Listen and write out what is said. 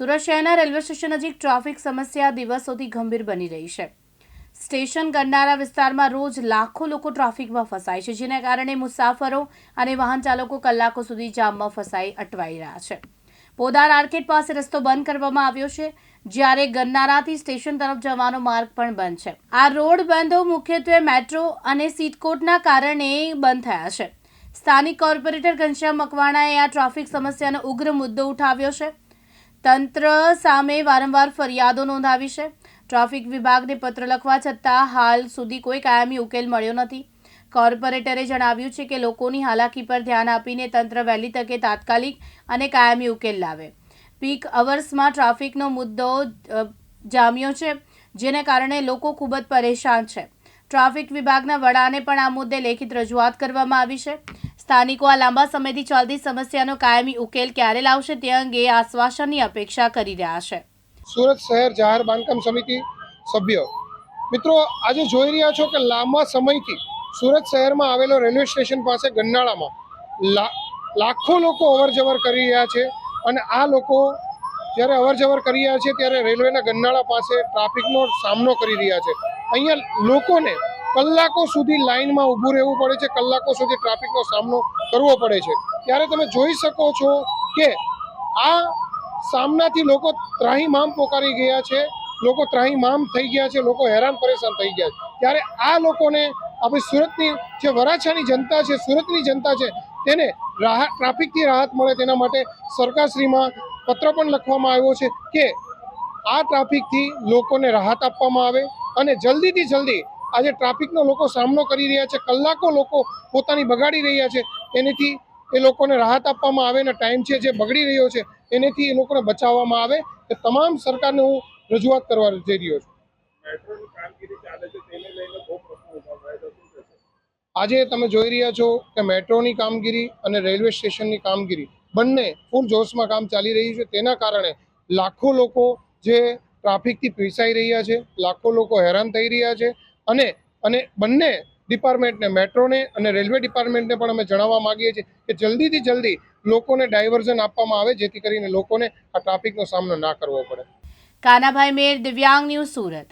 સુરત શહેરના railway station નજીક traffic સમસ્યા દિવસોથી ગંભીર બની રહી છે. સ્ટેશન ગંડારા વિસ્તારમાં રોજ લાખો લોકો ટ્રાફિકમાં ફસાય છે, જેના કારણે મુસાફરો અને વાહન ચાલકો કલાકો સુધી જામમાં ફસાઈ અટવાઈ રહ્યા છે. પોદાર આર્કેટ પાસે રસ્તો બંધ કરવામાં આવ્યો છે, જ્યારે ગન્નારાથી સ્ટેશન તરફ જવાનો માર્ગ પણ બંધ છે. આ રોડ બંધો મુખ્યત્વે મેટ્રો અને સીટકોટના કારણે બંધ થયા છે. સ્થાનિક કોર્પોરેટર ઘનશ્યામ મકવાણાએ આ ટ્રાફિક સમસ્યાનો ઉગ્ર મુદ્દો ઉઠાવ્યો છે. તંત્ર સામે વારંવાર ફરિયાદો નોંધાવી છે. ટ્રાફિક વિભાગને પત્ર લખવા છતાં હાલ સુધી કોઈ કાયમી ઉકેલ મળ્યો નથી. કોર્પોરેટરે જણાવ્યું છે કે લોકોની હાલાકી પર ધ્યાન આપીને તંત્ર વહેલી તકે તાત્કાલિક અને કાયમી ઉકેલ લાવે. પીક અવર્સમાં ટ્રાફિકનો મુદ્દો જામ્યો છે, જેને કારણે લોકો ખૂબ જ પરેશાન છે. ટ્રાફિક વિભાગના વડાને પણ આ મુદ્દે લેખિત રજૂઆત કરવામાં આવી છે. સ્થાનિકો આ લાંબા સમયથી ચાલતી સમસ્યાનો કાયમી ઉકેલ ક્યારે લાવશે તે અંગે આશ્વાસનની અપેક્ષા કરી રહ્યા છે. સુરત શહેર જાહેર બાંધકામ સમિતિ સભ્ય. મિત્રો, આજે જોઈ રહ્યા છો કે લાંબા સમયથી સુરત શહેરમાં આવેલો રેલવે સ્ટેશન પાસે ગન્નાળામાં લાખો લોકો અવરજવર કરી રહ્યા છે અને આ લોકો જ્યારે અવરજવર કરી રહ્યા છે ત્યારે રેલવેના ગન્નાળા પાસે ટ્રાફિકનો સામનો કરી રહ્યા છે. અહીંયા લોકોને કલાકો સુધી લાઇનમાં ઊભું રહેવું પડે છે, કલાકો સુધી ટ્રાફિકનો સામનો કરવો પડે છે. ત્યારે તમે જોઈ શકો છો કે આ સામનાથી લોકો ત્રાહીમામ પોકારી ગયા છે, લોકો ત્રાહીમામ થઈ ગયા છે, લોકો હેરાન પરેશાન થઈ ગયા છે. ત્યારે આ લોકોને આપણી સુરતની જે વરાછાની જનતા છે, સુરતની જનતા છે, તેને રાહત, ટ્રાફિકથી રાહત મળે તેના માટે સરકારશ્રીમાં પત્ર પણ લખવામાં આવ્યો છે કે આ ટ્રાફિકથી લોકોને રાહત આપવામાં આવે અને જલ્દીથી જલ્દી આજે ટ્રાફિકનો લોકો સામનો કરી રહ્યા છે, કલાકો લોકો પોતાની બગાડી રહ્યા છે, એનેથી એ લોકોને રાહત આપવામાં આવે અને ટાઈમ છે જે બગડી રહ્યો છે, એનેથી એ લોકોને બચાવવામાં આવે. એ તમામ સરકારને હું રજૂઆત કરવા જઈ રહ્યો છું. આજે તમે જોઈ રહ્યા છો કે મેટ્રોની કામગીરી અને રેલવે સ્ટેશનની કામગીરી બંને ફૂલ જોશમાં કામ ચાલી રહ્યું છે. તેના કારણે લાખો લોકો જે ટ્રાફિકથી પીસાઈ રહ્યા છે, લાખો લોકો હેરાન થઈ રહ્યા છે અને અને બંને ડિપાર્ટમેન્ટને, મેટ્રોને અને રેલવે ડિપાર્ટમેન્ટને પણ અમે જણાવવા માગીએ છીએ કે જલ્દીથી જલ્દી લોકોને ડાયવર્ઝન આપવામાં આવે, જેથી કરીને લોકોને આ ટ્રાફિકનો સામનો ના કરવો પડે. કાનાભાઈ મેર, દિવ્યાંગ ન્યૂઝ સુરત.